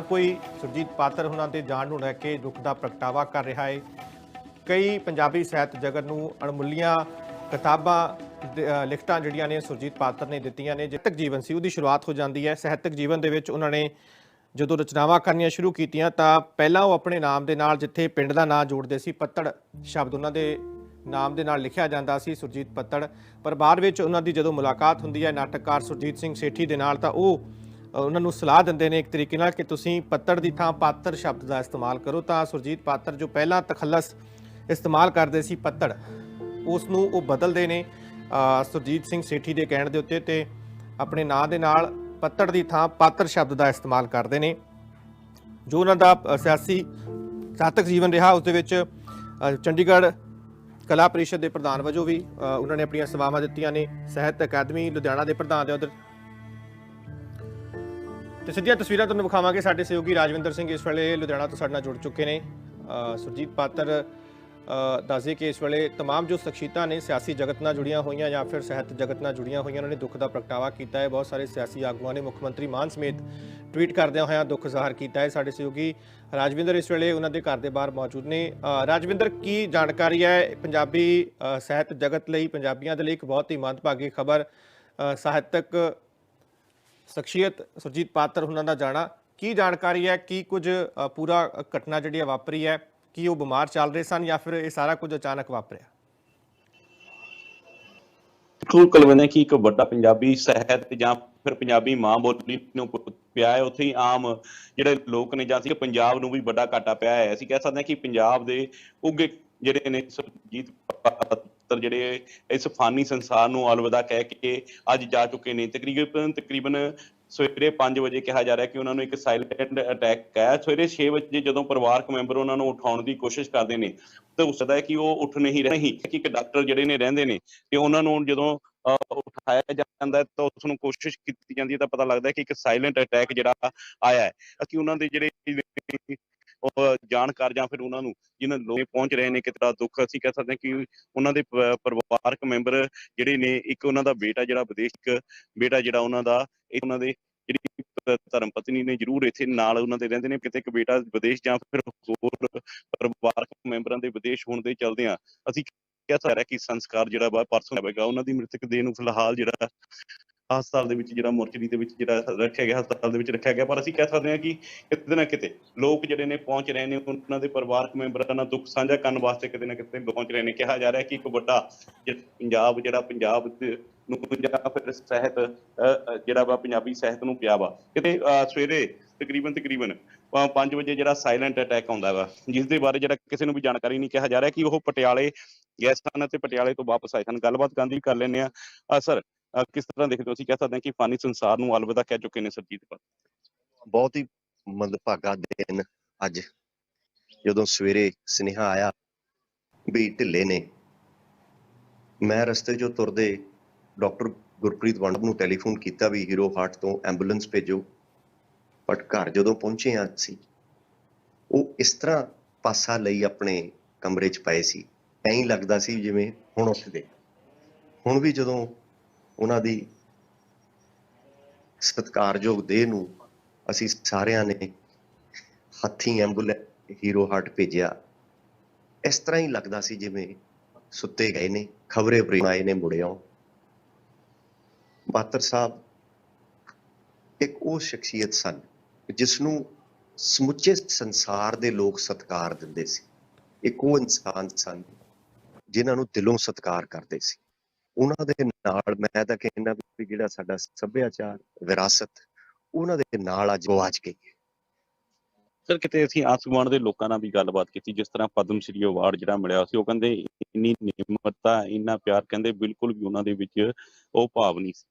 ਕੋਈ ਸੁਰਜੀਤ ਪਾਤਰ ਉਹਨਾਂ ਦੇ ਜਾਣ ਨੂੰ ਲੈ ਕੇ ਦੁੱਖ ਦਾ ਪ੍ਰਗਟਾਵਾ ਕਰ ਰਿਹਾ ਹੈ ਕਈ ਪੰਜਾਬੀ ਸਾਹਿਤ ਜਗਤ ਨੂੰ ਅਣਮੁੱਲੀਆਂ ਕਿਤਾਬਾਂ ਦ- ਲਿਖਤਾਂ ਜਿਹੜੀਆਂ ਨੇ ਸੁਰਜੀਤ ਪਾਤਰ ਨੇ ਦਿੱਤੀਆਂ ਨੇ, ਜਿੱਤਕ ਜੀਵਨ ਸੀ, ਉਹਦੀ ਸ਼ੁਰੂਆਤ ਹੋ ਜਾਂਦੀ ਹੈ। ਸਾਹਿਤਕ ਜੀਵਨ ਦੇ ਵਿੱਚ ਉਹਨਾਂ ਨੇ ਜਦੋਂ ਰਚਨਾਵਾਂ ਕਰਨੀਆਂ ਸ਼ੁਰੂ ਕੀਤੀਆਂ ਤਾਂ ਪਹਿਲਾਂ ਉਹ ਆਪਣੇ ਨਾਮ ਦੇ ਨਾਲ ਜਿੱਥੇ ਪਿੰਡ ਦਾ ਨਾਂ ਜੋੜਦੇ ਸੀ, ਪੱਤੜ ਸ਼ਬਦ ਉਹਨਾਂ ਦੇ ਨਾਮ ਦੇ ਨਾਲ ਲਿਖਿਆ ਜਾਂਦਾ ਸੀ, ਸੁਰਜੀਤ ਪੱਤੜ। ਪਰ ਬਾਅਦ ਵਿੱਚ ਉਹਨਾਂ ਦੀ ਜਦੋਂ ਮੁਲਾਕਾਤ ਹੁੰਦੀ ਹੈ ਨਾਟਕਕਾਰ ਸੁਰਜੀਤ ਸਿੰਘ ਸੇਠੀ ਦੇ ਨਾਲ ਤਾਂ ਉਹ ਉਹਨਾਂ ਨੂੰ ਸਲਾਹ ਦਿੰਦੇ ਨੇ ਇੱਕ ਤਰੀਕੇ ਨਾਲ ਕਿ ਤੁਸੀਂ ਪੱਤੜ ਦੀ ਥਾਂ ਪਾਤਰ ਸ਼ਬਦ ਦਾ ਇਸਤੇਮਾਲ ਕਰੋ। ਤਾਂ ਸੁਰਜੀਤ ਪਾਤਰ ਜੋ ਪਹਿਲਾਂ ਤਖੱਲਸ ਇਸਤੇਮਾਲ ਕਰਦੇ ਸੀ ਪੱਤੜ ਉਸ ਨੂੰ ਉਹ ਬਦਲਦੇ ਨੇ ਸੁਰਜੀਤ ਸਿੰਘ ਸੇਠੀ ਦੇ ਕਹਿਣ ਦੇ ਉੱਤੇ ਤੇ ਆਪਣੇ ਨਾਂ ਦੇ ਨਾਲ ਪੱਤੜ ਦੀ ਥਾਂ ਪਾਤਰ ਸ਼ਬਦ ਦਾ ਇਸਤੇਮਾਲ ਕਰਦੇ ਨੇ। ਜੋ ਉਹਨਾਂ ਦਾ ਸਿਆਸੀ ਸਾਤਕ ਜੀਵਨ ਰਿਹਾ, ਉਸ ਦੇ ਵਿੱਚ ਚੰਡੀਗੜ੍ਹ ਕਲਾ ਪਰਿਸ਼ਦ ਦੇ ਪ੍ਰਧਾਨ ਵਜੋਂ ਵੀ ਉਹਨਾਂ ਨੇ ਆਪਣੀਆਂ ਸੇਵਾਵਾਂ ਦਿੱਤੀਆਂ ਨੇ। ਸਾਹਿਤ ਅਕਾਦਮੀ ਲੁਧਿਆਣਾ ਦੇ ਪ੍ਰਧਾਨ ਦੇ ਅਹੁਦੇ ਤੇ ਸਿੱਧੀਆਂ ਤਸਵੀਰਾਂ ਤੁਹਾਨੂੰ ਵਿਖਾਵਾਂਗੇ ਸਾਡੇ ਸਹਿਯੋਗੀ ਰਾਜਵਿੰਦਰ ਸਿੰਘ ਇਸ ਵੇਲੇ ਲੁਧਿਆਣਾ ਤੋਂ ਸਾਡੇ ਨਾਲ ਜੁੜ ਚੁੱਕੇ ਨੇ ਅ, ਸੁਰਜੀਤ ਪਾਤਰ ਅ, ਦੱਸਦੇ ਕਿ ਇਸ ਵੇਲੇ तमाम ਜੋ ਸ਼ਖਸੀਅਤਾਂ ਨੇ ਸਿਆਸੀ ਜਗਤ ਨਾਲ ਜੁੜੀਆਂ ਹੋਈਆਂ ਜਾਂ ਫਿਰ ਸਾਹਿਤ ਜਗਤ ਨਾਲ ਜੁੜੀਆਂ ਹੋਈਆਂ ਉਹਨਾਂ ਨੇ ਦੁੱਖ ਦਾ ਪ੍ਰਗਟਾਵਾ ਕੀਤਾ ਹੈ ਬਹੁਤ ਸਾਰੇ ਸਿਆਸੀ ਆਗੂਆਂ ਨੇ ਮੁੱਖ ਮੰਤਰੀ ਮਾਨ ਸਮੇਤ ਟਵੀਟ ਕਰਦਿਆਂ ਹੋਇਆਂ ਦੁੱਖ ਜ਼ਾਹਰ ਕੀਤਾ ਹੈ ਸਾਡੇ ਸਹਿਯੋਗੀ ਰਾਜਵਿੰਦਰ ਇਸ ਵੇਲੇ ਉਹਨਾਂ ਦੇ ਘਰ ਦੇ ਬਾਹਰ ਮੌਜੂਦ ਨੇ ਅ, ਰਾਜਵਿੰਦਰ ਕੀ ਜਾਣਕਾਰੀ ਹੈ ਪੰਜਾਬੀ ਅ, ਸਾਹਿਤ ਜਗਤ ਲਈ ਪੰਜਾਬੀਆਂ ਦੇ ਲਈ ਇੱਕ ਬਹੁਤ ਹੀ ਮੰਦਭਾਗੀ ਖਬਰ ਸਾਹਿਤਕ ਸ਼ਖਸੀਅਤ ਸੁਰਜੀਤ ਪਾਤਰ ਉਹਨਾਂ ਦਾ ਜਾਣਾ। ਕੀ ਜਾਣਕਾਰੀ ਹੈ? ਕੀ ਕੁਝ ਪੂਰਾ ਘਟਨਾ ਜਿਹੜੀ ਹੈ ਵਾਪਰੀ ਹੈ? ਕੀ ਉਹ ਬਿਮਾਰ ਚੱਲ ਰਹੇ ਸਨ ਜਾਂ ਫਿਰ ਇਹ ਸਾਰਾ ਕੁਝ ਅਚਾਨਕ ਵਾਪਰਿਆ? ਬਿਲਕੁਲ ਕੁਲਵਿੰਦਰ, ਕੀ ਇੱਕ ਵੱਡਾ ਪੰਜਾਬੀ ਸਾਹਿਤ ਜਾਂ ਫਿਰ ਪੰਜਾਬੀ ਮਾਂ ਬੋਲੀ ਨੂੰ ਪਿਆ ਹੈ, ਉੱਥੇ ਹੀ ਆਮ ਜਿਹੜੇ ਲੋਕ ਨੇ ਜਾਂ ਸੀ ਪੰਜਾਬ ਨੂੰ ਵੀ ਵੱਡਾ ਘਾਟਾ ਪਿਆ ਹੈ। ਅਸੀਂ ਕਹਿ ਸਕਦੇ ਹਾਂ ਕਿ ਪੰਜਾਬ ਦੇ ਉੱਗੇ ਜਿਹੜੇ ਨੇ ਸੁਰਜੀਤ ਪਾਤਰ ਜਿਹੜੇ ਇਸ ਫਾਨੀ ਸੰਸਾਰ ਨੂੰ ਅਲਵਿਦਾ ਕਹਿ ਕੇ ਅੱਜ ਜਾ ਚੁੱਕੇ ਨੇ। ਤਕਰੀਬਨ ਤਕਰੀਬਨ ਸਵੇਰੇ 5 ਵਜੇ ਕਿਹਾ ਜਾ ਰਿਹਾ ਕਿ ਉਹਨਾਂ ਨੂੰ ਇੱਕ ਸਾਇਲੈਂਟ ਅਟੈਕ ਹੈ। ਸਵੇਰੇ 6 ਵਜੇ ਜਦੋਂ ਪਰਿਵਾਰਕ ਮੈਂਬਰ ਉਹਨਾਂ ਨੂੰ ਉਠਾਉਣ ਦੀ ਕੋਸ਼ਿਸ਼ ਕਰਦੇ ਨੇ, ਤੇ ਸਕਦਾ ਹੈ ਕਿ ਉਹ ਉੱਠ ਨਹੀਂ ਰਹੀ ਨਹੀਂ ਕਿ ਇੱਕ ਡਾਕਟਰ ਜਿਹੜੇ ਨੇ ਰਹਿੰਦੇ ਨੇ, ਤੇ ਉਹਨਾਂ ਨੂੰ ਜਦੋਂ ਉਠਾਇਆ ਜਾਂਦਾ ਤਾਂ ਉਸ ਨੂੰ ਕੋਸ਼ਿਸ਼ ਕੀਤੀ ਜਾਂਦੀ ਹੈ, ਤਾਂ ਪਤਾ ਲੱਗਦਾ ਹੈ ਕਿ ਇੱਕ ਸਾਇਲੈਂਟ ਅਟੈਕ ਜਿਹੜਾ ਆਇਆ ਹੈ। ਅਸੀਂ ਉਹਨਾਂ ਦੇ ਜਿਹੜੇ ਜਾਣਕਾਰ ਜਾਂ ਫਿਰ ਉਹਨਾਂ ਨੂੰ ਜਿਨ੍ਹਾਂ ਲੋਕ ਪਹੁੰਚ ਰਹੇ ਨੇ, ਕਿਤਨਾ ਦੁੱਖ ਅਸੀਂ ਕਹਿ ਸਕਦੇ ਹਾਂ ਕਿ ਉਹਨਾਂ ਦੇ ਪਰਿਵਾਰਕ ਮੈਂਬਰ ਜਿਹੜੇ ਨੇ, ਇੱਕ ਉਹਨਾਂ ਦਾ ਬੇਟਾ ਜਿਹੜਾ ਵਿਦੇਸ਼ਕ ਬੇਟਾ ਜਿਹੜਾ ਉਹਨਾਂ ਦਾ, ਇਹ ਉਹਨਾਂ ਦੇ ਜਿਹੜੀ ਧਰਮ ਪਤਨੀ ਨੇ ਜ਼ਰੂਰ ਇੱਥੇ ਨਾਲ ਉਹਨਾਂ ਦੇ ਰਹਿੰਦੇ ਨੇ, ਕਿਤੇ ਇੱਕ ਬੇਟਾ ਵਿਦੇਸ਼ ਜਾਂ ਫਿਰ ਹੋਰ ਪਰਿਵਾਰਕ ਮੈਂਬਰਾਂ ਦੇ ਵਿਦੇਸ਼ ਹੋਣ ਦੇ ਚਲਦੇ ਆ ਅਸੀਂ ਕਹਿ ਸਕਦੇ ਕਿ ਸੰਸਕਾਰ ਜਿਹੜਾ ਵਾ ਪਰਸੋਂ ਹੋਵੇਗਾ ਉਹਨਾਂ ਦੀ ਮ੍ਰਿਤਕ ਦੇਹ ਨੂੰ ਫਿਲਹਾਲ ਜਿਹੜਾ ਹਸਪਤਾਲ ਦੇ ਵਿੱਚ ਜਿਹੜਾ ਮੋਰਚਰੀ ਦੇ ਵਿੱਚ ਜਿਹੜਾ ਰੱਖਿਆ ਗਿਆ ਹਸਪਤਾਲ ਦੇ ਵਿੱਚ ਰੱਖਿਆ ਗਿਆ ਪਰ ਅਸੀਂ ਕਹਿ ਸਕਦੇ ਹਾਂ ਕਿ ਕਿਤੇ ਨਾ ਕਿਤੇ ਲੋਕ ਜਿਹੜੇ ਨੇ ਪਹੁੰਚ ਰਹੇ ਨੇ ਉਹਨਾਂ ਦੇ ਪਰਿਵਾਰਕ ਮੈਂਬਰਾਂ ਨਾਲ ਦੁੱਖ ਸਾਂਝਾ ਕਰਨ ਵਾਸਤੇ ਕਿਤੇ ਨਾ ਕਿਤੇ ਪਹੁੰਚ ਰਹੇ ਨੇ। ਕਿਹਾ ਜਾ ਰਿਹਾ ਕਿ ਇੱਕ ਵੱਡਾ ਪੰਜਾਬ ਜਿਹੜਾ ਪੰਜਾਬ ਦੇ ਨੂੰ ਜਾਂ ਫਿਰ ਸਾਹਿਤ ਜਿਹੜਾ ਵਾ ਪੰਜਾਬੀ ਸਾਹਿਤ ਨੂੰ ਪਿਆ ਵਾ। ਕਿਤੇ ਅ, ਸਵੇਰੇ ਤਕਰੀਬਨ ਤਕਰੀਬਨ 5 ਵਜੇ ਜਿਹੜਾ ਸਾਇਲੈਂਟ ਅਟੈਕ ਆਉਂਦਾ ਵਾ ਜਿਸ ਦੇ ਬਾਰੇ ਜਿਹੜਾ ਕਿਸੇ ਨੂੰ ਵੀ ਜਾਣਕਾਰੀ ਨਹੀਂ ਕਿਹਾ ਜਾ ਰਿਹਾ ਕਿ ਉਹ ਪਟਿਆਲੇ ਗਏ ਸਨ ਅਤੇ ਪਟਿਆਲੇ ਤੋਂ ਵਾਪਸ ਆਏ ਸਨ। ਗੱਲਬਾਤ ਗਾਂਧੀ ਕਰ ਲੈਂਦੇ ਆ ਸਰ ਕਿਸ ਤਰ੍ਹਾਂ ਦੇਖਦੇ ਹੋ ਅਸੀਂ? ਕਹਿ ਸਕਦੇ ਹਾਂ ਕਿ ਫਾਨੀ ਸੰਸਾਰ ਨੂੰ ਅਲਵਿਦਾ ਕਹਿ ਚੁੱਕੇ ਨੇ ਸਰਜੀਤ ਪਰ ਬਹੁਤ ਹੀ ਮੰਦਭਾਗਾ ਦਿਨ ਅੱਜ। ਜਦੋਂ ਸਵੇਰੇ ਸੁਨੇਹਾ ਆਇਆ ਵੀ ਢਿੱਲੇ ਨੇ। ਮੈਂ ਰਸਤੇ 'ਚੋਂ ਤੁਰਦੇ ਡਾਕਟਰ ਗੁਰਪ੍ਰੀਤ ਵੰਡ ਨੂੰ ਟੈਲੀਫੋਨ ਕੀਤਾ ਵੀ ਹੀਰੋ ਹਾਰਟ ਤੋਂ ਐਂਬੂਲੈਂਸ ਭੇਜੋ। ਬਟ ਘਰ ਜਦੋਂ ਪਹੁੰਚੇ ਆ ਅਸੀਂ, ਉਹ ਇਸ ਤਰ੍ਹਾਂ ਪਾਸਾ ਲਈ ਆਪਣੇ ਕਮਰੇ 'ਚ ਪਏ ਸੀ। ਐਂ ਲੱਗਦਾ ਸੀ ਜਿਵੇਂ ਹੁਣ ਉੱਠਦੇ। ਹੁਣ ਵੀ ਜਦੋਂ ਉਹਨਾਂ ਦੀ ਸਤਿਕਾਰਯੋਗ ਦੇਹ ਨੂੰ ਅਸੀਂ ਸਾਰਿਆਂ ਨੇ ਹੱਥੀਂ ਐਂਬੂਲੈਂਸ ਹੀਰੋ ਹਾਰਟ ਭੇਜਿਆ। ਇਸ ਤਰ੍ਹਾਂ ਹੀ ਲੱਗਦਾ ਸੀ ਜਿਵੇਂ ਸੁੱਤੇ ਗਏ ਨੇ, ਖਬਰੇ ਪ੍ਰੇਮ ਆਏ ਨੇ ਮੁੜਿਓ ਬਾਤਰ ਸਾਹਿਬ, ਇੱਕ ਉਹ ਸ਼ਖਸੀਅਤ ਸਨ ਜਿਸ ਨੂੰ ਸਮੁੱਚੇ ਸੰਸਾਰ ਦੇ ਲੋਕ ਸਤਿਕਾਰ ਦਿੰਦੇ ਸੀ। ਇੱਕ ਉਹ ਇਨਸਾਨ ਸਨ ਜਿਨ੍ਹਾਂ ਨੂੰ ਦਿਲੋਂ ਸਤਿਕਾਰ ਕਰਦੇ ਸੀ। ਉਹਨਾਂ ਦੇ ਨਾਲ ਮੈਂ ਤਾਂ ਕਹਿੰਦਾ ਵੀ ਜਿਹੜਾ ਸਾਡਾ ਸੱਭਿਆਚਾਰ ਵਿਰਾਸਤ ਉਹਨਾਂ ਦੇ ਨਾਲ ਅੱਜ ਗਵਾਚ ਗਈ ਹੈ। ਸਰ ਕਿਤੇ ਅਸੀਂ ਆਸਮਾਨ ਦੇ ਲੋਕਾਂ ਨਾਲ ਵੀ ਗੱਲਬਾਤ ਕੀਤੀ ਜਿਸ ਤਰ੍ਹਾਂ ਪਦਮ ਸ਼੍ਰੀ ਅਵਾਰਡ ਜਿਹੜਾ ਮਿਲਿਆ ਸੀ ਉਹ ਕਹਿੰਦੇ ਇੰਨੀ ਨਿਮਰਤਾ ਇੰਨਾ ਪਿਆਰ ਕਹਿੰਦੇ ਬਿਲਕੁਲ ਵੀ ਉਹਨਾਂ ਦੇ ਵਿੱਚ ਉਹ ਭਾਵ ਨਹੀਂ ਸੀ।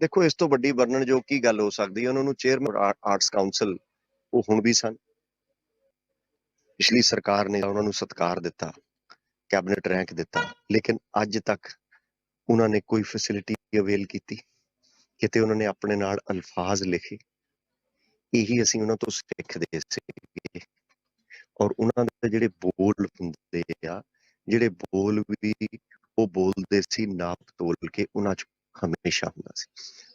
ਦੇਖੋ ਇਸ ਤੋਂ ਵੱਡੀ ਵਰਣਨ ਜੋ ਕੀ ਗੱਲ ਹੋ ਸਕਦੀ ਹੈ ਉਹਨਾਂ ਨੂੰ ਚੇਅਰਮੈਨ ਆਰਟਸ ਕਾਉਂਸਲ ਉਹ ਹੁਣ ਵੀ ਸਨ। ਪਿਛਲੀ ਸਰਕਾਰ ਨੇ ਉਹਨਾਂ ਨੂੰ ਸਤਿਕਾਰ ਦਿੱਤਾ ਕੈਬਨਿਟ ਰੈਂਕ ਦਿੱਤਾ ਲੇਕਿਨ ਅੱਜ ਤੱਕ ਉਹਨਾਂ ਨੇ ਕੋਈ ਫੈਸਿਲਿਟੀ ਅਵੇਲ ਕੀਤੀ ਕਿਤੇ ਉਹਨਾਂ ਨੇ ਆਪਣੇ ਨਾਲ ਅਲਫਾਜ਼ ਲਿਖੇ। ਇਹੀ ਅਸੀਂ ਉਹਨਾਂ ਤੋਂ ਸਿੱਖਦੇ ਸੀ ਔਰ ਉਹਨਾਂ ਦੇ ਜਿਹੜੇ ਬੋਲ ਹੁੰਦੇ ਆ, ਜਿਹੜੇ ਬੋਲ ਵੀ ਉਹ ਬੋਲਦੇ ਸੀ, ਨਾਪ ਤੋਲ ਕੇ ਉਹਨਾਂ ਚ ਹਮੇਸ਼ਾ ਹੁੰਦਾ ਸੀ।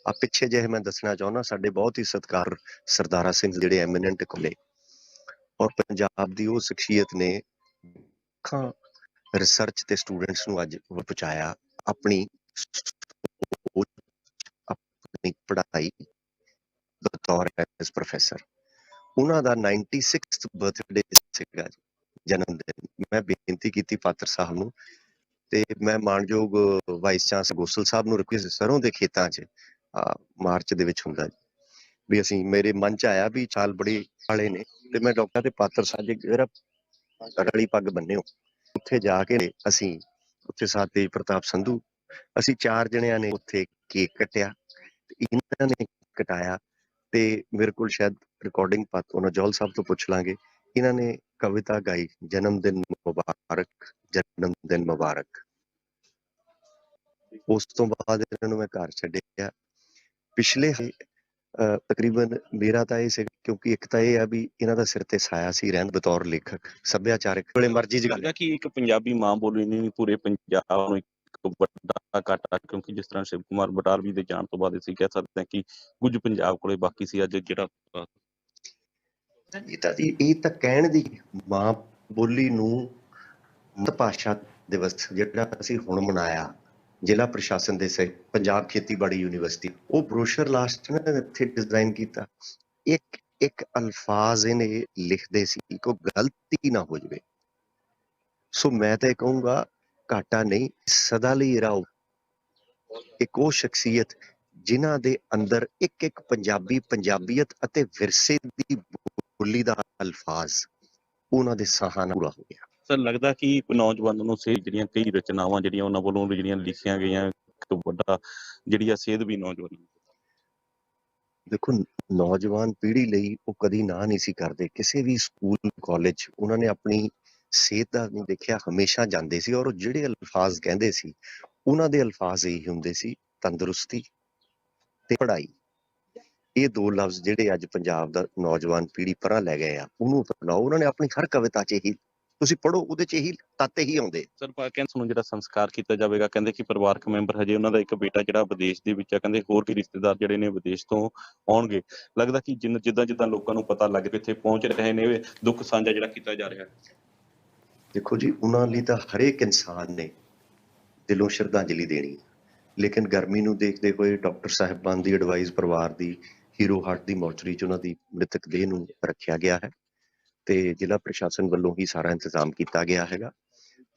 ਆ ਪਿੱਛੇ ਜਿਹੇ ਮੈਂ ਦੱਸਣਾ ਚਾਹੁੰਦਾ, ਸਾਡੇ ਬਹੁਤ ਹੀ ਸਤਿਕਾਰ ਸਰਦਾਰਾ ਸਿੰਘ ਜਿਹੜੇ ਐਮੀਨੈਂਟ ਕੋਲੇ। ਔਰ ਪੰਜਾਬ ਦੀ ਉਹ ਸ਼ਖਸੀਅਤ ਨੇ ਲੱਖਾਂ ਰਿਸਰਚ ਤੇ ਸਟੂਡੈਂਟਸ ਨੂੰ ਅੱਜ ਪਹੁੰਚਾਇਆ। ਆਪਣੀ ਆਪਣੀ ਪੜ੍ਹਾਈ ਬਤੌਰ ਐਸ ਪ੍ਰੋਫੈਸਰ ਉਹਨਾਂ ਦਾ 96th ਬਰਥਡੇ ਸੀਗਾ ਜਨਮ ਦਿਨ ਮੈਂ ਬੇਨਤੀ ਕੀਤੀ ਪਾਤਰ ਸਾਹਿਬ ਨੂੰ ਤੇ ਮੈਂ ਮਾਨਯੋਗ ਵਾਈਸ ਚਾਂਸਲਰ ਗੋਸਲ ਸਾਹਿਬ ਨੂੰ ਰਿਕੁਐਸਟ ਸਰੋਂ ਦੇ ਖੇਤਾਂ 'ਚ ਮਾਰਚ ਦੇ ਵਿੱਚ ਹੁੰਦਾ ਵੀ ਅਸੀਂ ਮੇਰੇ ਮਨ 'ਚ ਆਇਆ ਵੀ ਚਾਲ ਬੜੀ ਵਾਲੇ ਨੇ ਤੇ ਮੈਂ ਡਾਕਟਰ ਤੇ ਪਾਤਰ ਸਾਹਿਬ ਜੀ, ਜਿਹੜਾ ਰਲੀ ਪੱਗ ਬੰਨਿਓ, ਉੱਥੇ ਜਾ ਕੇ ਅਸੀਂ ਉੱਥੇ ਸਾਥ ਪ੍ਰਤਾਪ ਸੰਧੂ, ਅਸੀਂ ਚਾਰ ਜਣਿਆਂ ਨੇ ਉੱਥੇ ਕੇਕ ਕੱਟਿਆ ਤੇ ਇਹਨਾਂ ਨੇ ਕਟਾਇਆ ਤੇ ਮੇਰੇ ਕੋਲ ਸ਼ਾਇਦ ਰਿਕਾਰਡਿੰਗ ਪਤ ਉਹਨਾਂ ਜੋਲ ਸਾਹਿਬ ਤੋਂ ਪੁੱਛ ਲਾਂਗੇ। ਇਹਨਾਂ ਨੇ ਕਵਿਤਾ ਗਾਈ, ਜਨਮ ਦਿਨ ਮੁਬਾਰਕ, ਜਨਮ ਦਿਨ ਮੁਬਾਰਕ। ਉਸ ਤੋਂ ਬਾਅਦ ਇਹਨਾਂ ਨੂੰ ਮੈਂ ਘਰ ਛੱਡਿਆ। ਪਿਛਲੇ ਅਹ ਤਕਰੀਬਨ ਮੇਰਾ ਤਾਂ ਇਹ ਸੀ ਕਿਉਂਕਿ ਇੱਕ ਤਾਂ ਇਹ ਆ ਵੀ ਇਹਨਾਂ ਦਾ ਸਿਰ ਤੇ ਸਾਇਆ ਸੀ ਰਹਿਣ ਬਤੌਰ ਲੇਖਕ ਸੱਭਿਆਚਾਰਕ ਵੇਲੇ ਮਰਜ਼ੀ ਲੱਗਦਾ ਕਿ ਇੱਕ ਪੰਜਾਬੀ ਮਾਂ ਬੋਲੀ ਨੇ ਪੂਰੇ ਪੰਜਾਬ ਨੂੰ ਇੱਕ ਵੱਡਾ ਘਾਟਾ ਕਿਉਂਕਿ ਜਿਸ ਤਰ੍ਹਾਂ ਸ਼ਿਵ ਕੁਮਾਰ ਬਟਾਲਵੀ ਦੇ ਜਾਣ ਤੋਂ ਬਾਅਦ ਅਸੀਂ ਕਹਿ ਸਕਦੇ ਹਾਂ ਕਿ ਕੁਝ ਪੰਜਾਬ ਕੋਲੇ ਬਾਕੀ ਸੀ ਅੱਜ ਜਿਹੜਾ ਇਹ ਤਾਂ ਇਹ ਤਾਂ ਕਹਿਣ ਦੀ ਮਾਂ ਬੋਲੀ ਨੂੰ ਮਤ ਭਾਸ਼ਾ ਦਿਵਸ ਜਿਹੜਾ ਅਸੀਂ ਹੁਣ ਮਨਾਇਆ ਜ਼ਿਲ੍ਹਾ ਪ੍ਰਸ਼ਾਸਨ ਦੇ ਸੇ ਪੰਜਾਬ ਖੇਤੀਬਾੜੀ ਯੂਨੀਵਰਸਿਟੀ ਉਹ ਬਰੋਸ਼ਰ ਲਾਸਟ ਨਾ ਇੱਥੇ ਡਿਜ਼ਾਈਨ ਕੀਤਾ। ਇੱਕ ਇੱਕ ਅਲਫਾਜ਼ ਇਹਨੇ ਲਿਖਦੇ ਸੀ ਕਿ ਗਲਤੀ ਨਾ ਹੋ ਜਾਵੇ। ਸੋ ਮੈਂ ਤਾਂ ਕਹੂੰਗਾ, ਘਾਟਾ ਨਹੀਂ, ਸਦਾ ਲਈ ਰਹੋ ਇੱਕ ਉਹ ਸ਼ਖਸੀਅਤ ਜਿਨ੍ਹਾਂ ਦੇ ਅੰਦਰ ਇੱਕ ਇੱਕ ਪੰਜਾਬੀ ਪੰਜਾਬੀਅਤ ਅਤੇ ਵਿਰਸੇ ਦੀ ਬੋਲੀ ਦਾ ਅਲਫਾਜ਼ ਉਹਨਾਂ ਦੇ ਸਾਹਾਂ ਨਾਲ ਪੂਰਾ ਹੋ ਗਿਆ। ਸਰ, ਲੱਗਦਾ ਕਿ ਨੌਜਵਾਨਾਂ ਨੂੰ ਸੇਧ ਜਿਹੜੀਆਂ ਕਈ ਰਚਨਾਵਾਂ ਜਿਹੜੀਆਂ ਉਹਨਾਂ ਵੱਲੋਂ ਜਿਹੜੀਆਂ ਲਿਖੀਆਂ ਗਈਆਂ, ਇੱਕ ਵੱਡਾ ਜਿਹੜੀ ਆ ਸੇਧ ਵੀ ਨੌਜਵਾਨਾਂ ਦੇਖੋ, ਨੌਜਵਾਨ ਪੀੜ੍ਹੀ ਲਈ ਉਹ ਕਦੀ ਨਾ ਨਹੀਂ ਸੀ ਕਰਦੇ। ਕਿਸੇ ਵੀ ਸਕੂਲ, ਕਾਲਜ ਉਹਨਾਂ ਨੇ ਆਪਣੀ ਸਿਹਤ ਦਾ ਨਹੀਂ ਦੇਖਿਆ, ਹਮੇਸ਼ਾ ਜਾਂਦੇ ਸੀ ਔਰ ਉਹ ਜਿਹੜੇ ਅਲਫਾਜ਼ ਕਹਿੰਦੇ ਸੀ, ਉਹਨਾਂ ਦੇ ਅਲਫਾਜ਼ ਇਹੀ ਹੁੰਦੇ ਸੀ, ਤੰਦਰੁਸਤੀ ਤੇ ਪੜ੍ਹਾਈ। ਇਹ ਦੋ ਲਫ਼ਜ਼ ਜਿਹੜੇ ਅੱਜ ਪੰਜਾਬ ਦਾ ਨੌਜਵਾਨ ਪੀੜ੍ਹੀ ਪਰਾਂ ਲੈ ਗਏ ਆ, ਉਹਨੂੰ ਅਪਣਾਓ। ਉਹਨਾਂ ਨੇ ਆਪਣੀ ਹਰ ਕਵਿਤਾ 'ਚ ਇਹੀ ਤੁਸੀਂ ਪੜ੍ਹੋ ਉਹਦੇ 'ਚ ਇਹੀ ਤੱਤ ਹੀ ਆਉਂਦੇ ਸਰ ਪਾਕਿਸਤਾਨ ਨੂੰ ਜਿਹੜਾ ਸੰਸਕਾਰ ਕੀਤਾ ਜਾਵੇਗਾ ਕਹਿੰਦੇ ਕਿ ਪਰਿਵਾਰਕ ਮੈਂਬਰ ਹਜੇ ਉਹਨਾਂ ਦਾ ਇੱਕ ਬੇਟਾ ਜਿਹੜਾ ਵਿਦੇਸ਼ ਦੇ ਵਿੱਚ ਆ ਕਹਿੰਦੇ ਹੋਰ ਵੀ ਰਿਸ਼ਤੇਦਾਰ ਜਿਹੜੇ ਨੇ ਵਿਦੇਸ਼ ਤੋਂ ਆਉਣਗੇ। ਲੱਗਦਾ ਕਿ ਜਿੰਨ ਜਿੱਦਾਂ ਜਿੱਦਾਂ ਲੋਕਾਂ ਨੂੰ ਪਤਾ ਲੱਗ ਰਿਹਾ ਇੱਥੇ ਪਹੁੰਚ ਰਹੇ ਨੇ ਦੁੱਖ ਸਾਂਝਾ ਜਿਹੜਾ ਕੀਤਾ ਜਾ ਰਿਹਾ। ਦੇਖੋ ਜੀ ਉਹਨਾਂ ਲਈ ਤਾਂ ਹਰੇਕ ਇਨਸਾਨ ਨੇ ਦਿਲੋਂ ਸ਼ਰਧਾਂਜਲੀ ਦੇਣੀ। ਲੇਕਿਨ ਗਰਮੀ ਨੂੰ ਦੇਖਦੇ ਹੋਏ ਡਾਕਟਰ ਸਾਹਿਬਾਨ ਦੀ ਐਡਵਾਈਸ ਪਰਿਵਾਰ ਦੀ ਹੀਰੋ ਹਾਰਟ ਦੀ ਮੋਰਚਰੀ 'ਚ ਉਹਨਾਂ ਦੀ ਮ੍ਰਿਤਕ ਦੇਹ ਨੂੰ ਰੱਖਿਆ ਗਿਆ ਹੈ। ਤੇ ਜ਼ਿਲ੍ਹਾ ਪ੍ਰਸ਼ਾਸਨ ਵੱਲੋਂ ਹੀ ਸਾਰਾ ਇੰਤਜ਼ਾਮ ਕੀਤਾ ਗਿਆ ਹੈਗਾ।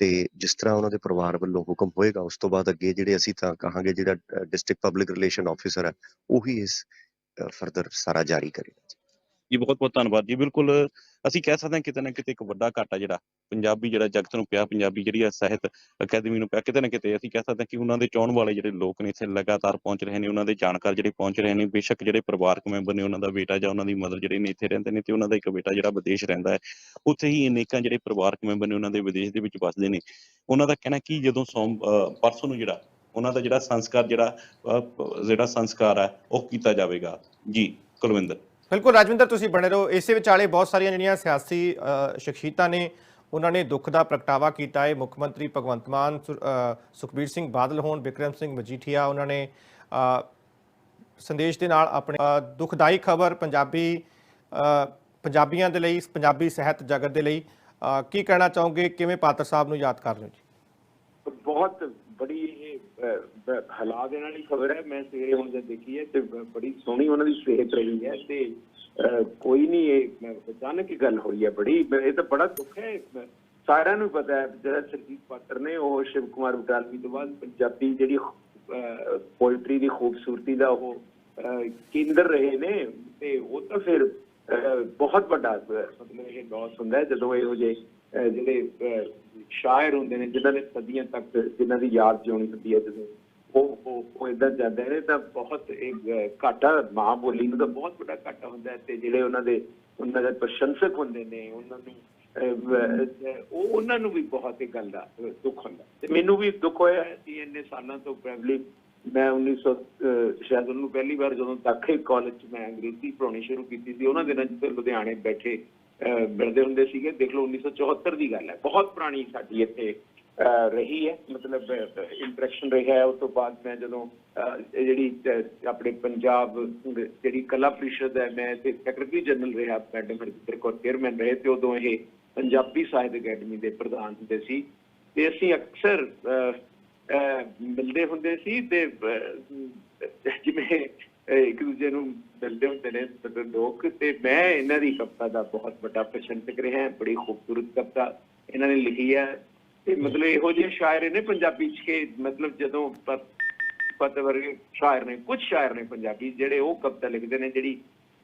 ਤੇ ਜਿਸ ਤਰ੍ਹਾਂ ਉਹਨਾਂ ਦੇ ਪਰਿਵਾਰ ਵੱਲੋਂ ਹੁਕਮ ਹੋਏਗਾ, ਉਸ ਤੋਂ ਬਾਅਦ ਅੱਗੇ ਜਿਹੜੇ ਅਸੀਂ ਤਾਂ ਕਹਾਂਗੇ ਜਿਹੜਾ ਡਿਸਟ੍ਰਿਕਟ ਪਬਲਿਕ ਰਿਲੇਸ਼ਨ ਆਫੀਸਰ ਹੈ, ਉਹੀ ਇਸ ਫਰਦਰ ਸਾਰਾ ਜਾਰੀ ਕਰੇਗਾ ਜੀ ਬਹੁਤ ਬਹੁਤ ਧੰਨਵਾਦ ਜੀ। ਬਿਲਕੁਲ ਅਸੀਂ ਕਹਿ ਸਕਦੇ ਹਾਂ ਕਿਤੇ ਨਾ ਕਿਤੇ ਇੱਕ ਵੱਡਾ ਘਾਟਾ ਜਿਹੜਾ ਪੰਜਾਬੀ ਜਿਹੜਾ ਜਗਤ ਨੂੰ ਪਿਆ ਪੰਜਾਬੀ ਜਿਹੜੀ ਆ ਸਾਹਿਤ ਅਕੈਡਮੀ ਨੂੰ ਪਿਆ ਕਿਤੇ ਨਾ ਕਿਤੇ ਅਸੀਂ ਕਹਿ ਸਕਦੇ ਹਾਂ ਕਿ ਉਹਨਾਂ ਦੇ ਚਾਹਣ ਵਾਲੇ ਜਿਹੜੇ ਲੋਕ ਨੇ ਇੱਥੇ ਲਗਾਤਾਰ ਪਹੁੰਚ ਰਹੇ ਨੇ ਉਹਨਾਂ ਦੇ ਜਾਣਕਾਰ ਜਿਹੜੇ ਪਹੁੰਚ ਰਹੇ ਨੇ ਬੇਸ਼ੱਕ ਜਿਹੜੇ ਪਰਿਵਾਰਕ ਮੈਂਬਰ ਨੇ ਉਹਨਾਂ ਦਾ ਬੇਟਾ ਜਾਂ ਉਹਨਾਂ ਦੀ ਮਦਰ ਜਿਹੜੇ ਨੇ ਇੱਥੇ ਰਹਿੰਦੇ ਨੇ ਤੇ ਉਹਨਾਂ ਦਾ ਇੱਕ ਬੇਟਾ ਜਿਹੜਾ ਵਿਦੇਸ਼ ਰਹਿੰਦਾ ਹੈ ਉੱਥੇ ਹੀ ਅਨੇਕਾਂ ਜਿਹੜੇ ਪਰਿਵਾਰਕ ਮੈਂਬਰ ਨੇ ਉਹਨਾਂ ਦੇ ਵਿਦੇਸ਼ ਦੇ ਵਿੱਚ ਵੱਸਦੇ ਨੇ। ਉਹਨਾਂ ਦਾ ਕਹਿਣਾ ਕਿ ਜਦੋਂ ਸੋਮ ਪਰਸੋਂ ਨੂੰ ਜਿਹੜਾ ਉਹਨਾਂ ਦਾ ਜਿਹੜਾ ਸੰਸਕਾਰ ਜਿਹੜਾ ਅਹ, ਜਿਹੜਾ ਸੰਸਕਾਰ ਹੈ ਉਹ ਕੀਤਾ ਜਾਵੇਗਾ। ਜੀ ਕੁਲਵਿੰਦਰ। ਬਿਲਕੁਲ ਰਾਜਵਿੰਦਰ ਤੁਸੀਂ ਬਣੇ ਰਹੋ। ਇਸੇ ਵਿਚਾਲੇ ਬਹੁਤ ਸਾਰੀਆਂ ਜਿਹੜੀਆਂ ਸਿਆਸੀ ਅ, ਸ਼ਖਸੀਅਤਾਂ ਨੇ ਉਹਨਾਂ ਨੇ ਦੁੱਖ ਦਾ ਪ੍ਰਗਟਾਵਾ ਕੀਤਾ ਹੈ। ਮੁੱਖ ਮੰਤਰੀ ਭਗਵੰਤ ਮਾਨ ਸੁਖਬੀਰ ਸਿੰਘ ਬਾਦਲ ਹੋਣ ਵਿਕਰਮ ਸਿੰਘ ਮਜੀਠੀਆ ਉਹਨਾਂ ਨੇ ਸੰਦੇਸ਼ ਦੇ ਨਾਲ ਆਪਣੇ ਦੁਖਦਾਈ ਖਬਰ ਪੰਜਾਬੀ ਪੰਜਾਬੀਆਂ ਦੇ ਲਈ ਪੰਜਾਬੀ ਸਾਹਿਤ ਜਗਤ ਦੇ ਲਈ ਕੀ ਕਹਿਣਾ ਚਾਹੋਗੇ? ਕਿਵੇਂ ਪਾਤਰ ਸਾਹਿਬ ਨੂੰ ਯਾਦ ਕਰ ਰਹੇ ਹੋ ਜੀ? ਬਹੁਤ ਬੜੀ ਹਾਲਾਤ ਇਹਨਾਂ ਦੀ ਖਬਰ ਹੈ ਮੈਂ ਸਵੇਰੇ ਹੁਣ ਜਦ ਦੇਖੀ ਹੈ ਤੇ ਬੜੀ ਸੋਹਣੀ ਉਹਨਾਂ ਦੀ ਸਿਹਤ ਰਹੀ ਹੈ ਤੇ ਕੋਈ ਨਹੀਂ ਇਹ ਅਚਾਨਕ ਹੀ ਗੱਲ ਹੋਈ ਹੈ ਬੜੀ ਇਹ ਤਾਂ ਬੜਾ ਦੁੱਖ ਹੈ ਸਾਰਿਆਂ ਨੂੰ ਪਤਾ ਹੈ ਜਿਹੜਾ ਸਰਜੀਤ ਪਾਤਰ ਨੇ ਉਹ ਸ਼ਿਵ ਕੁਮਾਰ ਬਟਾਲਵੀ ਤੋਂ ਬਾਅਦ ਪੰਜਾਬੀ ਜਿਹੜੀ ਪੋਇਟਰੀ ਦੀ ਖੂਬਸੂਰਤੀ ਦਾ ਉਹ ਕੇਂਦਰ ਰਹੇ ਨੇ ਤੇ ਉਹ ਤਾਂ ਫਿਰ ਅਹ, ਬਹੁਤ ਵੱਡਾ ਮਤਲਬ ਇਹ ਲੋਸ ਹੁੰਦਾ ਜਦੋਂ ਇਹੋ ਜਿਹੇ ਜਿਹੜੇ ਸ਼ਾਇਰ ਹੁੰਦੇ ਨੇ ਜਿਨ੍ਹਾਂ ਨੇ ਸਦੀਆਂ ਤੱਕ ਜਿਨ੍ਹਾਂ ਦੀ ਯਾਦ ਜਿਉਣੀ ਹੁੰਦੀ ਹੈ ਜਦੋਂ ਉਹ ਉਹ ਇਦਾਂ ਜਾਂਦੇ ਨੇ ਤਾਂ ਬਹੁਤ ਇਹ ਘਾਟਾ ਮਾਂ ਬੋਲੀ ਨੂੰ ਤਾਂ ਬਹੁਤ ਵੱਡਾ ਘਾਟਾ ਹੁੰਦਾ ਤੇ ਜਿਹੜੇ ਉਹਨਾਂ ਦੇ ਉਹਨਾਂ ਦੇ ਪ੍ਰਸ਼ੰਸਕ ਹੁੰਦੇ ਨੇ ਉਹਨਾਂ ਨੂੰ ਉਹ ਉਹਨਾਂ ਨੂੰ ਵੀ ਬਹੁਤ ਇਹ ਗੱਲ ਦਾ ਦੁੱਖ ਹੁੰਦਾ ਤੇ ਮੈਨੂੰ ਵੀ ਦੁੱਖ ਹੋਇਆ ਸੀ ਇੰਨੇ ਸਾਲਾਂ ਤੋਂ ਪ੍ਰੈਬਲੀ ਮੈਂ 1900 ਅਹ, ਸ਼ਾਇਦ ਉਹਨੂੰ ਪਹਿਲੀ ਵਾਰ ਜਦੋਂ ਦਾਖਲ ਕਾਲਜ 'ਚ ਮੈਂ ਅੰਗਰੇਜ਼ੀ ਪੜ੍ਹਾਉਣੀ ਸ਼ੁਰੂ ਕੀਤੀ ਸੀ ਉਹਨਾਂ ਦਿਨਾਂ 'ਚ ਤੇ ਲੁਧਿਆਣੇ ਬੈਠੇ ਮਿਲਦੇ ਹੁੰਦੇ ਸੀਗੇ। ਦੇਖ ਲਓ 1974 ਦੀ ਗੱਲ ਹੈ। ਬਹੁਤ ਪੁਰਾਣੀ ਸਾਡੀ ਇੱਥੇ ਰਹੀ ਹੈ। ਮਤਲਬ ਇੰਟਰੈਕਸ਼ਨ ਰਿਹਾ ਹੈ। ਉਸ ਤੋਂ ਬਾਅਦ ਮੈਂ ਜਦੋਂ ਜਿਹੜੀ ਆਪਣੇ ਪੰਜਾਬ ਜਿਹੜੀ ਕਲਾ ਪ੍ਰੀਸ਼ਦ ਹੈ ਮੈਂ ਤੇ ਸੈਕਟਰੀ ਜਨਰਲ ਰਿਹਾ। ਮੈਡਮ ਹਰਜਿੰਦਰ ਕੌਰ ਚੇਅਰਮੈਨ ਰਹੇ ਤੇ ਉਦੋਂ ਇਹ ਪੰਜਾਬੀ ਸਾਹਿਤ ਅਕੈਡਮੀ ਦੇ ਪ੍ਰਧਾਨ ਹੁੰਦੇ ਸੀ। ਤੇ ਅਸੀਂ ਅਕਸਰ ਅਹ, ਅਹ, ਮਿਲਦੇ ਹੁੰਦੇ ਸੀ ਤੇ ਜਿਵੇਂ ਇੱਕ ਦੂਜੇ ਨੂੰ ਮਿਲਦੇ ਹੁੰਦੇ ਨੇ ਮਤਲਬ ਲੋਕ ਤੇ ਮੈਂ ਇਹਨਾਂ ਦੀ ਕਵਿਤਾ ਦਾ ਬਹੁਤ ਵੱਡਾ ਪ੍ਰਸ਼ੰਸਕ ਰਿਹਾ ਹਾਂ ਬੜੀ ਖੂਬਸੂਰਤ ਕਵਿਤਾ ਇਹਨਾਂ ਨੇ ਲਿਖੀ ਹੈ। ਤੇ ਮਤਲਬ ਇਹੋ ਜਿਹੇ ਸ਼ਾਇਰ ਨੇ ਪੰਜਾਬੀ ਚ ਕਿ ਮਤਲਬ ਜਦੋਂ ਪਤ ਵਰਗੇ ਸ਼ਾਇਰ ਨੇ ਕੁਝ ਸ਼ਾਇਰ ਨੇ ਪੰਜਾਬੀ ਜਿਹੜੇ ਉਹ ਕਵਿਤਾ ਲਿਖਦੇ ਨੇ ਜਿਹੜੀ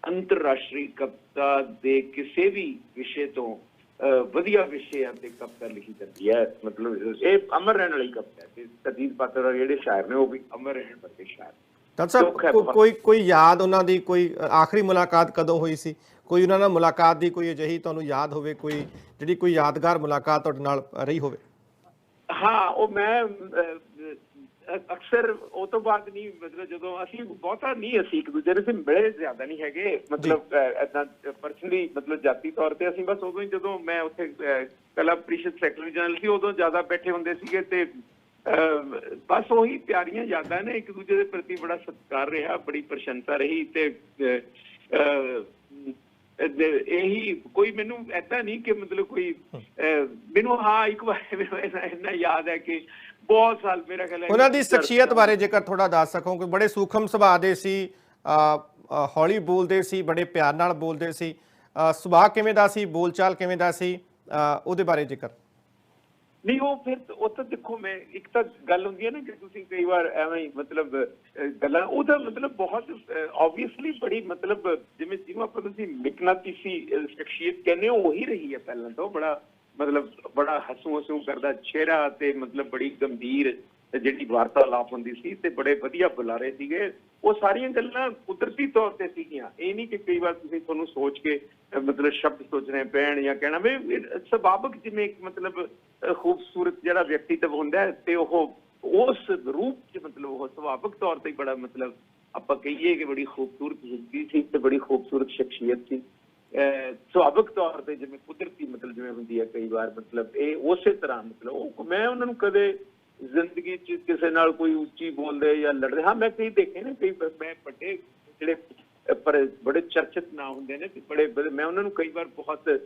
ਅੰਤਰਰਾਸ਼ਟਰੀ ਕਵਿਤਾ ਦੇ ਕਿਸੇ ਵੀ ਵਿਸ਼ੇ ਤੋਂ ਅਹ, ਵਧੀਆ ਵਿਸ਼ੇ ਤੇ ਕਵਿਤਾ ਲਿਖੀ ਜਾਂਦੀ ਹੈ। ਮਤਲਬ ਇਹ ਅਮਰ ਰਹਿਣ ਵਾਲੀ ਕਵਿਤਾ ਤੇ ਸਦੀਦ ਪਾਤਰ ਜਿਹੜੇ ਸ਼ਾਇਰ ਨੇ ਉਹ ਵੀ ਅਮਰ ਰਹਿਣ ਵਰਗੇ ਸ਼ਾਇਰ ਡਾਕਟਰ ਸਾਹਿਬ। ਕੋਈ ਕੋਈ ਯਾਦ ਉਹਨਾਂ ਦੀ ਕੋਈ ਆਖਰੀ ਮੁਲਾਕਾਤ ਕਦੋਂ ਹੋਈ ਸੀ? ਕੋਈ ਉਹਨਾਂ ਨਾਲ ਮੁਲਾਕਾਤ ਦੀ ਕੋਈ ਅਜਿਹੀ ਤੁਹਾਨੂੰ ਯਾਦ ਹੋਵੇ ਕੋਈ ਜਿਹੜੀ ਕੋਈ ਯਾਦਗਾਰ ਮੁਲਾਕਾਤ ਤੁਹਾਡੇ ਨਾਲ ਰਹੀ ਹੋਵੇ? ਹਾਂ ਉਹ ਮੈਂ ਅਕਸਰ ਉਹ ਤੋਂ ਬਾਅਦ ਨਹੀਂ ਮਤਲਬ ਜਦੋਂ ਅਸੀਂ ਬਹੁਤਾ ਨਹੀਂ ਅਸੀਂ ਇੱਕ ਦੂਜੇ ਨੂੰ ਮਿਲੇ ਜ਼ਿਆਦਾ ਨਹੀਂ ਹੈਗੇ। ਮਤਲਬ ਇਦਾਂ ਪਰਸਨਲੀ ਮਤਲਬ ਜਾਤੀ ਤੌਰ ਤੇ ਅਸੀਂ ਬਸ ਉਦੋਂ ਹੀ ਜਦੋਂ ਮੈਂ ਉੱਥੇ ਕਲਾ ਪ੍ਰੀਸ਼ਦ ਸੈਕਟਰੀ ਜਨਰਲ ਸੀ ਉਦੋਂ ਜ਼ਿਆਦਾ ਬੈਠੇ ਹੁੰਦੇ ਸੀਗੇ ਤੇ ਬਸ ਉਹੀ ਪਿਆਰੀਆਂ ਯਾਦਾਂ ਨੇ ਇੱਕ ਦੂਜੇ ਦੇ ਪ੍ਰਤੀ ਬੜਾ ਸਤਿਕਾਰ ਰਿਹਾ ਬੜੀ ਪ੍ਰਸ਼ੰਸਾ ਰਹੀ ਤੇ ਇਹੀ ਕੋਈ ਮੈਨੂੰ ਐਦਾਂ ਨਹੀਂ ਕਿ ਮਤਲਬ ਕੋਈ ਮੈਨੂੰ ਹਾਂ ਇੱਕ ਵਾਰ ਇੰਨਾ ਯਾਦ ਹੈ ਕਿ ਬਹੁਤ ਸਾਲ ਮੇਰਾ ਖਿਆਲ ਹੈ ਉਹਨਾਂ ਦੀ ਸ਼ਖਸੀਅਤ ਬਾਰੇ ਜੇਕਰ ਥੋੜਾ ਦੱਸ ਸਕੋ ਕਿ ਬੜੇ ਸੂਖਮ ਸੁਭਾਅ ਦੇ ਸੀ ਹੌਲੀ ਬੋਲਦੇ ਸੀ ਬੜੇ ਪਿਆਰ ਨਾਲ ਬੋਲਦੇ ਸੀ ਸੁਭਾਅ ਕਿਵੇਂ ਦਾ ਸੀ ਬੋਲਚਾਲ ਕਿਵੇਂ ਦਾ ਸੀ ਉਹਦੇ ਬਾਰੇ ਜੇਕਰ ਨਹੀਂ ਉਹ ਫਿਰ ਉਹ ਤਾਂ ਦੇਖੋ ਮੈਂ ਇੱਕ ਤਾਂ ਗੱਲ ਹੁੰਦੀ ਹੈ ਨਾ ਕਿ ਤੁਸੀਂ ਕਈ ਵਾਰ ਐਵੇਂ ਹੀ ਮਤਲਬ ਗੱਲਾਂ ਉਹਦਾ ਮਤਲਬ ਬਹੁਤ ਆਬਵੀਅਸਲੀ ਬੜੀ ਮਤਲਬ ਜਿਵੇਂ ਜਿਹਨੂੰ ਆਪਾਂ ਤੁਸੀਂ ਮਿਕਨਾਤੀਸੀ ਅਹ, ਸ਼ਖਸੀਅਤ ਕਹਿੰਦੇ ਹੋ ਉਹੀ ਰਹੀ ਹੈ ਪਹਿਲਾਂ ਤੋਂ ਬੜਾ ਮਤਲਬ ਬੜਾ ਹਸੂ ਹਸੂ ਕਰਦਾ ਚਿਹਰਾ ਤੇ ਮਤਲਬ ਬੜੀ ਗੰਭੀਰ ਜਿਹੜੀ ਵਾਰਤਾਲਾਪ ਹੁੰਦੀ ਸੀ ਤੇ ਬੜੇ ਵਧੀਆ ਬੁਲਾਰੇ ਸੀਗੇ। ਉਹ ਸਾਰੀਆਂ ਗੱਲਾਂ ਕੁਦਰਤੀ ਤੌਰ ਤੇ ਸੀਗੀਆਂ। ਇਹ ਨਹੀਂ ਕਿ ਕਈ ਵਾਰ ਤੁਸੀਂ ਤੁਹਾਨੂੰ ਸੋਚ ਕੇ ਅਹ, ਮਤਲਬ ਸ਼ਬਦ ਸੋਚਣੇ ਪੈਣ ਜਾਂ ਕਹਿਣਾ ਵੀ ਇਹ ਸੁਭਾਵਕ ਜਿਵੇਂ ਇੱਕ ਮਤਲਬ ਅਹ, ਖੂਬਸੂਰਤ ਜਿਹੜਾ ਵਿਅਕਤੀਤਵ ਹੁੰਦਾ ਹੈ ਤੇ ਉਹ ਉਸ ਰੂਪ ਚ ਮਤਲਬ ਉਹ ਸੁਭਾਵਕ ਤੌਰ ਤੇ ਹੀ ਬੜਾ ਮਤਲਬ ਆਪਾਂ ਕਹੀਏ ਕਿ ਬੜੀ ਖੂਬਸੂਰਤ ਜ਼ਿੰਦਗੀ ਸੀ ਤੇ ਬੜੀ ਖੂਬਸੂਰਤ ਸ਼ਖਸੀਅਤ ਸੀ। ਅਹ, ਸੁਭਾਵਕ ਤੌਰ ਤੇ ਜਿਵੇਂ ਕੁਦਰਤੀ ਮਤਲਬ ਜਿਵੇਂ ਹੁੰਦੀ ਹੈ ਕਈ ਵਾਰ ਮਤਲਬ ਇਹ ਉਸੇ ਤਰ੍ਹਾਂ ਮਤਲਬ ਉਹ ਮੈਂ ਉਹਨਾਂ ਨੂੰ ਕਦੇ ਜ਼ਿੰਦਗੀ ਚ ਕਿਸੇ ਨਾਲ ਕੋਈ ਉੱਚੀ ਬੋਲਦੇ ਜਾਂ ਲੜਦੇ। ਹਾਂ, ਮੈਂ ਕਈ ਦੇਖੇ ਨੇ, ਕਈ ਮੈਂ ਵੱਡੇ ਜਿਹੜੇ ਪਰ ਬੜੇ ਚਰਚਿਤ ਨਾ ਹੁੰਦੇ ਨੇ ਤੇ ਬੜੇ- ਮੈਂ ਉਹਨਾਂ ਨੂੰ ਕਈ ਵਾਰ ਬਹੁਤ